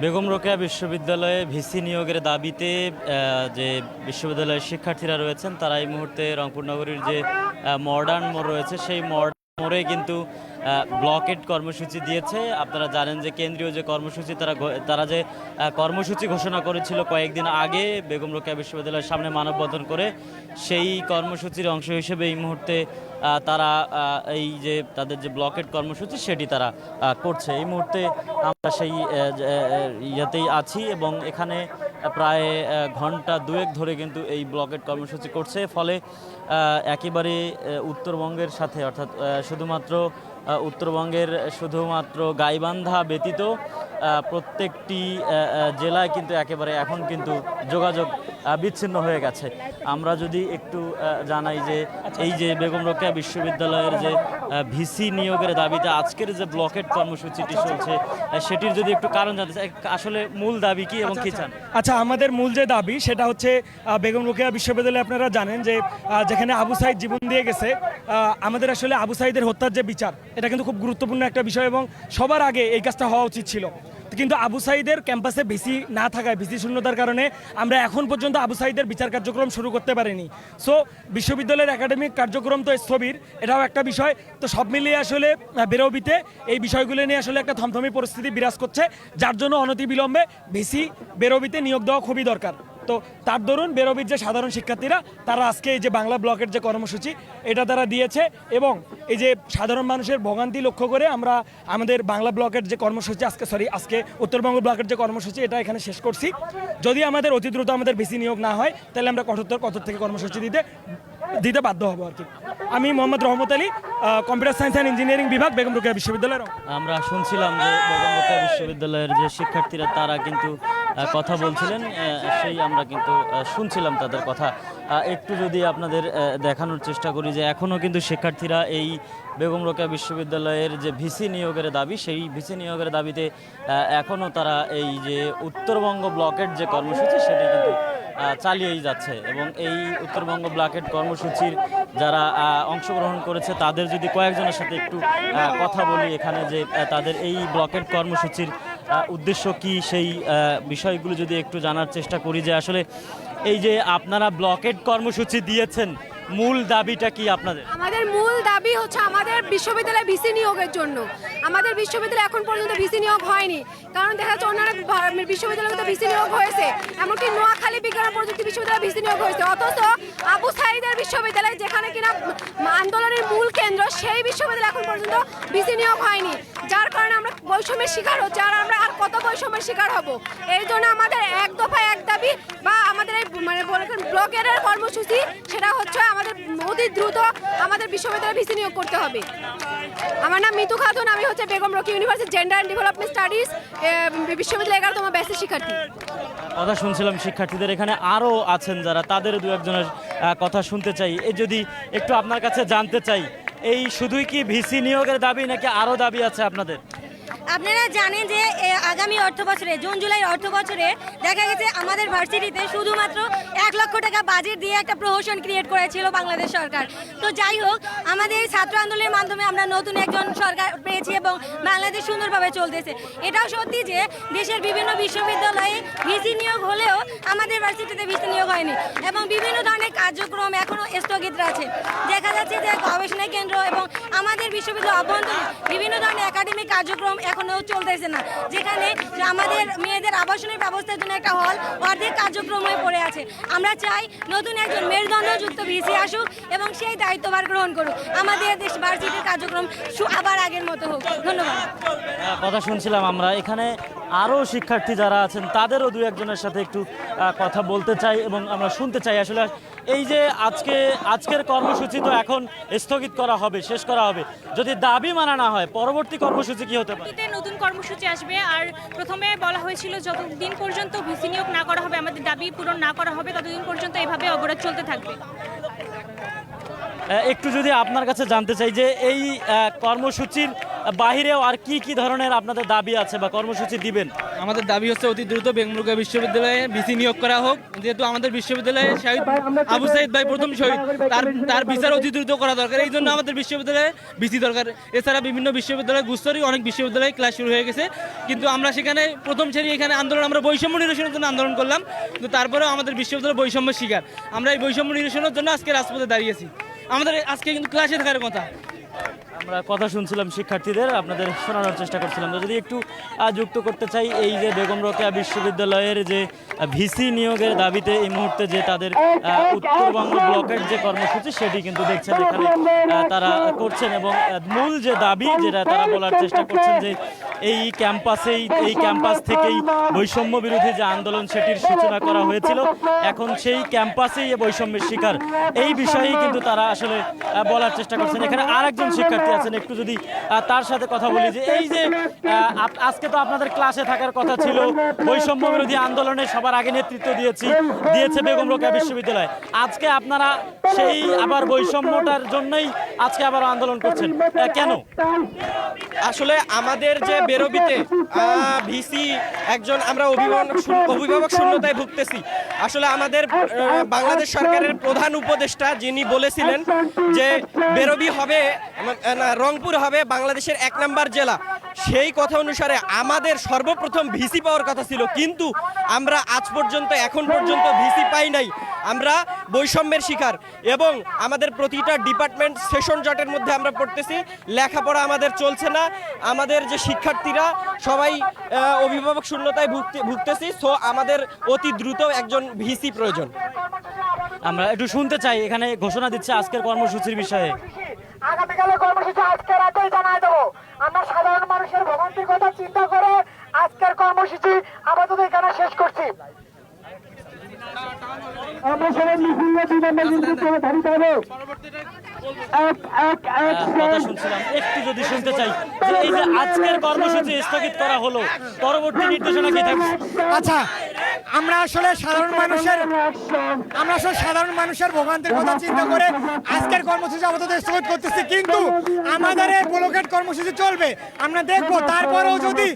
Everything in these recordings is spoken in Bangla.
বেগম রোকেয়া বিশ্ববিদ্যালয়ে ভিসি নিয়োগের দাবিতে যে বিশ্ববিদ্যালয়ের শিক্ষার্থীরা রয়েছেন, তারা এই মুহূর্তে রংপুর নগরীর যে মডার্ন মোড় রয়েছে, সেই মডার্ন মোড়ে কিন্তু ব্লকেট কর্মসূচি দিয়েছে। আপনারা জানেন যে কেন্দ্রীয় যে কর্মসূচি, তারা তারা যে কর্মসূচি ঘোষণা করেছিল কয়েকদিন আগে বেগম রোকেয়া বিশ্ববিদ্যালয়ের সামনে মানববন্ধন করে, সেই কর্মসূচির অংশ হিসেবে এই মুহূর্তে তারা এই যে তাদের যে ব্লকেট কর্মসূচি সেটি তারা করছে। এই মুহূর্তে আমরা সেই ইয়েতেই আছি এবং এখানে প্রায় ঘণ্টা দুয়েক ধরে কিন্তু এই ব্লকেট কর্মসূচি করছে। ফলে একেবারে উত্তরবঙ্গের সাথে, অর্থাৎ শুধুমাত্র উত্তরবঙ্গের শুধুমাত্র গাইবান্ধা ব্যতীত প্রত্যেকটি জেলায় কিন্তু একেবারে এখন কিন্তু যোগাযোগ বিচ্ছিন্ন হয়ে গেছে। আমরা যদি একটু জানাই যে এই যে বেগম রোকেয়া বিশ্ববিদ্যালয়ের যে ভিসি নিয়োগের দাবিতে আজকের যে ব্লকেট কর্মসূচিটি চলছে সেটির যদি একটু কারণ জানতে চাই আসলে মূল দাবি কি এবং কি চান? আচ্ছা আমাদের মূল যে দাবি সেটা হচ্ছে বেগম রোকেয়া বিশ্ববিদ্যালয়ে আপনারা জানেন যে যেখানে আবু সাইদ জীবন দিয়ে গেছে আমাদের আসলে আবু সাইদের হত্যার যে বিচার এটা কিন্তু খুব গুরুত্বপূর্ণ একটা বিষয় এবং সবার আগে এই কাজটা হওয়া উচিত ছিল। কিন্তু আবু সাইদের ক্যাম্পাসে বেশি না থাকায় বেশি শূন্যতার কারণে আমরা এখন পর্যন্ত আবু সাইদের বিচার কার্যক্রম শুরু করতে পারিনি। সো বিশ্ববিদ্যালয়ের একাডেমিক কার্যক্রম তো স্থবির, এটাও একটা বিষয়। তো সব মিলিয়ে আসলে বেরোবিতে এই বিষয়গুলো নিয়ে আসলে একটা থমথমি পরিস্থিতি বিরাজ করছে, যার জন্য অনতিবিলম্বে বেশি বেরোবিতে নিয়োগ দেওয়া খুবই দরকার। তো তার দরুন বেরোবির যে সাধারণ শিক্ষার্থীরা, তারা আজকে এই যে বাংলা ব্লকের যে কর্মসূচি, এটা তারা দিয়েছে এবং এই যে সাধারণ মানুষের ভোগান্তি লক্ষ্য করে আমরা আমাদের বাংলা ব্লকের যে কর্মসূচি আজকে সরি আজকে উত্তরবঙ্গ ব্লকের যে কর্মসূচি, এটা এখানে শেষ করছি। যদি আমাদের অতি দ্রুত আমাদের বেশি নিয়োগ না হয়, তাহলে আমরা কঠোর কঠোর থেকে কর্মসূচি দিতে দিতে বাধ্য হব আর কি। আমি Mohammad Rahmat Ali computer science and engineering বিভাগ, বেগম রোকেয়া বিশ্ববিদ্যালয়ের। আমরা শুনছিলাম যে বেগম রোকেয়া বিশ্ববিদ্যালয়ের যে শিক্ষার্থীরা, তারা কিন্তু কথা বলছিলেন সেই আমরা কিন্তু শুনছিলাম তাদের কথা। একটু যদি আপনাদের দেখানোর চেষ্টা করি যে এখনও কিন্তু শিক্ষার্থীরা এই বেগম রোকেয়া বিশ্ববিদ্যালয়ের যে ভিসি নিয়োগের দাবি, সেই ভিসি নিয়োগের দাবিতে এখনও তারা এই যে উত্তরবঙ্গ ব্লকের যে কর্মসূচি, সেটি কিন্তু চালিয়েই যাচ্ছে। এবং এই উত্তরবঙ্গ ব্লকেট কর্মসূচির যারা অংশগ্রহণ করেছে, তাদের যদি কয়েকজনের সাথে একটু কথা বলি এখানে যে তাদের এই ব্লকেট কর্মসূচির উদ্দেশ্য কি? সেই বিষয়গুলো যদি একটু জানার চেষ্টা করি যে আসলে এই যে আপনারা ব্লকেট কর্মসূচি দিয়েছেন মূল দাবিটা কি আপনাদের? আমাদের মূল দাবি হচ্ছে আমাদের বিশ্ববিদ্যালয়ে ভিসি নিয়োগের জন্য। আমাদের বিশ্ববিদ্যালয়ে এখন পর্যন্ত ভিসি নিয়োগ হয়নি। কারণ দেখা যাচ্ছে অন্যান্য ভা- বিশ্ববিদ্যালয়গুলোতে ভিসি নিয়োগ হয়েছে। এমনকি নোয়াখালী বিজ্ঞান প্রযুক্তি বিশ্ববিদ্যালয়ে ভিসি নিয়োগ হয়েছে। অথচ আবু সাইদের বিশ্ববিদ্যালয়, যেখানে কিনা আন্দোলনের মূল কেন্দ্র, সেই বিশ্ববিদ্যালয়ে এখন পর্যন্ত ভিসি নিয়োগ হয়নি। যার কারণে বৈষম্যের শিকার হচ্ছে আর আমরা আর কত বৈষম্যের শিকার হব? এই জন্য আমাদের এক দফা এক দাবি বা আমাদের এই মানে বলে ব্লকের কর্মসূচি, সেটা হচ্ছে আমাদের অতি দ্রুত আমাদের বিশ্ববিদ্যালয়ে ভিসি নিয়োগ করতে হবে। আমার নাম মিতু খাতুন, আমি হচ্ছে Begum Rokeya university gender and development studies বিশ্ববিদ্যালয় এগারোতম ব্যাচের শিক্ষার্থী। কথা শুনছিলাম শিক্ষার্থীদের, এখানে আরও আছেন যারা, তাদের দু একজনের কথা শুনতে চাই। এই যদি একটু আপনার কাছে জানতে চাই, এই শুধুই কি ভিসি নিয়োগের দাবি নাকি আরও দাবি আছে আপনাদের? আপনারা জানেন যে আগামী অর্থ বছরে জুন জুলাই অর্থ বছরে দেখা গেছে আমাদের ভার্সিটিতে শুধুমাত্র এক লক্ষ টাকা বাজেট দিয়ে একটা প্রহসন ক্রিয়েট করেছিল বাংলাদেশ সরকার। তো যাই হোক, আমাদের ছাত্র আন্দোলনের মাধ্যমে আমরা নতুন একজন সরকার পেয়েছি এবং বাংলাদেশ সুন্দরভাবে চলতেছে। এটাও সত্যি যে, দেশের বিভিন্ন বিশ্ববিদ্যালয়ে ভিসি নিয়োগ হলেও আমাদের ভার্সিটিতে ভিসি নিয়োগ হয়নি এবং বিভিন্ন ধরনের কার্যক্রম এখনও স্থগিত আছে। দেখা যাচ্ছে যে গবেষণা কেন্দ্র এবং আমাদের বিশ্ববিদ্যালয় অভ্যন্তরে বিভিন্ন ধরনের একাডেমিক কার্যক্রম এখনও চলতেছে না। যেখানে আমাদের মেয়েদের আবাসনের ব্যবস্থার জন্য একটা হল অর্ধেক কার্যক্রম হয়ে পড়ে আছে। আমরা চাই নতুন একজন মেরুদণ্ডযুক্ত ভিসি আসুক এবং সেই দায়িত্বভার গ্রহণ করুক। আমাদের দেশ ভার্সিটির কার্যক্রম আবার আগের মতো হোক। ধন্যবাদ। কথা শুনছিলাম আমরা। এখানে আরও শিক্ষার্থী যারা আছেন, তাদেরও দু একজনের সাথে একটু কথা বলতে চাই এবং আমরা শুনতে চাই। আসলে এই যে আজকে আজকের কর্মসূচি তো এখন স্থগিত করা হবে শেষ করা হবে। যদি দাবি মানা না হয় পরবর্তী কর্মসূচি কি হতে পারে? নতুন কর্মসূচি আসবে। আর প্রথমে বলা হয়েছিল যতদিন পর্যন্ত ভিসি নিয়োগ না করা হবে আমাদের দাবি পূরণ না করা হবে ততদিন পর্যন্ত এভাবে অবরোধ চলতে থাকবে। একটু যদি আপনার কাছে জানতে চাই যে এই কর্মসূচির বাহিরেও আর কি কি ধরনের আপনাদের দাবি আছে বা কর্মসূচি দিবেন? আমাদের দাবি হচ্ছে অতি দ্রুত বেঙ্গলুরু বিশ্ববিদ্যালয়ে বিসি নিয়োগ করা হোক। যেহেতু আমাদের বিশ্ববিদ্যালয়ে শহীদ আবু সাইদ ভাই প্রথম শহীদ তার তার বিচার অতি দ্রুত করা দরকার। এই জন্য আমাদের বিশ্ববিদ্যালয়ে বিসি দরকার। এছাড়া বিভিন্ন বিশ্ববিদ্যালয়ে গুস্তরই অনেক বিশ্ববিদ্যালয়ে ক্লাস শুরু হয়ে গেছে। কিন্তু আমরা সেখানে প্রথম শ্রেণি এখানে আন্দোলন আমরা বৈষম্য নিরসনের জন্য আন্দোলন করলাম। কিন্তু তারপরেও আমাদের বিশ্ববিদ্যালয় বৈষম্য শিকার। আমরা এই বৈষম্য নিরসনের জন্য আজকে রাজপথে দাঁড়িয়েছি। আমাদের আজকে কিন্তু ক্লাসে থাকার কথা। আমরা কথা শুনছিলাম শিক্ষার্থীদের, আপনাদের শোনানোর চেষ্টা করছিলাম। যদি একটু যুক্ত করতে চাই, এই যে বেগম রোকেয়া বিশ্ববিদ্যালয়ের যে ভিসি নিয়োগের দাবিতে এই মুহূর্তে যে তাদের উত্তরবঙ্গ ব্লকের যে কর্মসূচি, সেটি কিন্তু দেখছেন এখানে তারা করছেন এবং মূল যে দাবি যেটা তারা বলার চেষ্টা করছেন যে, এই ক্যাম্পাসেই, এই ক্যাম্পাস থেকেই বৈষম্য বিরোধী যে আন্দোলন সেটির সূচনা করা হয়েছিল, এখন সেই ক্যাম্পাসেই বৈষম্যের শিকার। এই বিষয়েই কিন্তু তারা আসলে বলার চেষ্টা করছেন। এখানে আরেকজন শিক্ষার্থী আছেন, একটু যদি তার সাথে কথা বলি যে, এই যে আজকে তো আপনাদের ক্লাসে থাকার কথা ছিল, বৈষম্য বিরোধী আন্দোলনে সবার আগে নেতৃত্ব দিয়েছি, দিয়েছে বেগম রোকেয়া বিশ্ববিদ্যালয়। আজকে আপনারা সেই আবার বৈষম্যটার জন্যই আজকে আবার আন্দোলন করছেন। কেন? আসলে আমাদের যে বেরোবিতে ভিসি একজন আমরা অভিভাবক অভিভাবক শূন্যতায় ভুগতেছি। আসলে আমাদের বাংলাদেশ সরকারের প্রধান উপদেষ্টা যিনি বলেছিলেন যে বেরোবি হবে না, রংপুর হবে বাংলাদেশের এক নম্বর জেলা। সেই কথা অনুসারে আমাদের সর্বপ্রথম ভিসি পাওয়ার কথা ছিল। কিন্তু আমরা আজ পর্যন্ত, এখন পর্যন্ত ভিসি পাই নাই। আমরা বৈষম্যের শিকার এবং আমাদের প্রতিটা ডিপার্টমেন্ট সেশন জটের মধ্যে আমরা পড়তেছি। লেখাপড়া আমাদের চলছে না। আমাদের যে শিক্ষার্থীরা সবাই অভিভাবক শূন্যতায় ভুগতে ভুগতেছি। সো আমাদের অতি দ্রুত একজন ভিসি প্রয়োজন। আমরা একটু শুনতে চাই। এখানে ঘোষণা দিচ্ছে আজকের কর্মসূচির বিষয়ে। আগামীকালের কর্মসূচি আজকে রাতেই জানাই দেবো। আমরা সাধারণ মানুষের ভোগান্তির কথা চিন্তা করে আজকের কর্মসূচি আপাতত এখানে শেষ করছি। আমরা সবাই মিছিল বিনামূল্যে নির্দিষ্ট ধারিত হবে এক এক এক কথা শুনছিলাম। একটু যদি শুনতে চাই যে এই যে আজকের কর্মসূচি স্থগিত করা হলো পরবর্তী নির্দেশনা কি থাকবে? আচ্ছা আমরা আসলে সাধারণ মানুষের আমরা আসলে সাধারণ মানুষের ভোগান্তির কথা চিন্তা করে আজকের কর্মসূচি আপাতত স্থগিত করতেছি। কিন্তু আমাদের এই ব্লকেট কর্মসূচি চলবে। আমরা দেখব তারপরেও যদি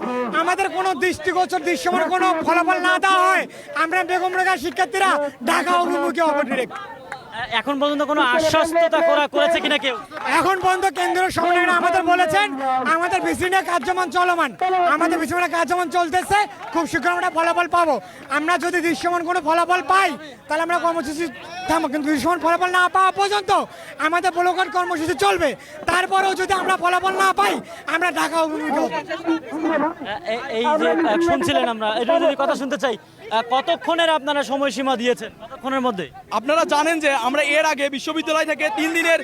আমাদের কোনো দৃষ্টিগোচর দৃশ্যমান কোনো ফলাফল না দেওয়া হয় আমরা বেগম রেখার শিক্ষার্থীরা ঢাকা অভিমুখী হব ডিরেক্ট এখন পর্যন্ত কোনো আশ্বস্ততা করা করেছে কিনা কেউ? এখন পর্যন্ত কেন্দ্রীয় সমন্বয়রা আমাদের বলেছেন, আমাদের বিসিনে কার্যমান চলমান। আমাদের বিসিনে কার্যমান চলতেছে, খুব শীঘ্র আমরা ফলাফল পাবো। আমরা যদি দৃশ্যমান কোনো ফলাফল পাই, তাহলে আমরা কর্মসূচি থামো, কিন্তু দৃশ্যমান ফলাফল না পাওয়া পর্যন্ত আমাদের ব্লকের কর্মসূচি চলবে। তারপরেও যদি আমরা ফলাফল না পাই, আমরা ঢাকা এই- যে শুনছিলেন আমরা এটা যদি কথা শুনতে চাই কতক্ষণের আপনারা সময়সীমা দিয়েছেন? কতক্ষণের মধ্যে? আপনারা জানেন যে আমরা এর আগে বিশ্ববিদ্যালয় থেকে তিন দিনের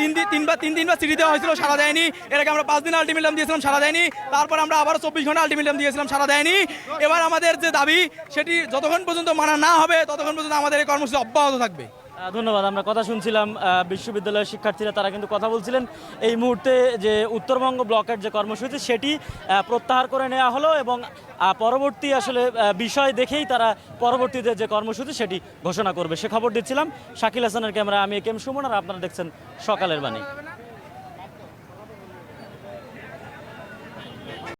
তিন দিন তিনবার তিন দিনবার সিটি দেওয়া হয়েছিল সারা দেয়নি। এর আগে আমরা পাঁচ দিন আলটিমেটাম দিয়েছিলাম সারা দেয়নি। তারপর আমরা আবার চব্বিশ ঘণ্টা আলটিমেটাম দিয়েছিলাম সারা দেয়নি। এবার আমাদের যে দাবি, সেটি যতক্ষণ পর্যন্ত মানা না হবে, ততক্ষণ পর্যন্ত আমাদের এই কর্মসূচি অব্যাহত থাকবে। ধন্যবাদ। আমরা কথা শুনছিলাম বিশ্ববিদ্যালয়ের শিক্ষার্থীরা, তারা কিন্তু কথা বলছিলেন। এই মুহূর্তে যে উত্তরবঙ্গ ব্লকের যে কর্মসূচি, সেটি প্রত্যাহার করে নেওয়া হলো এবং পরবর্তী আসলে বিষয় দেখেই তারা পরবর্তীতে যে কর্মসূচি, সেটি ঘোষণা করবে। সে খবর দিচ্ছিলাম। শাকিল হাসানের ক্যামেরা, আমি এ কেম সুমন, আর আপনারা দেখছেন সকালের বাণী।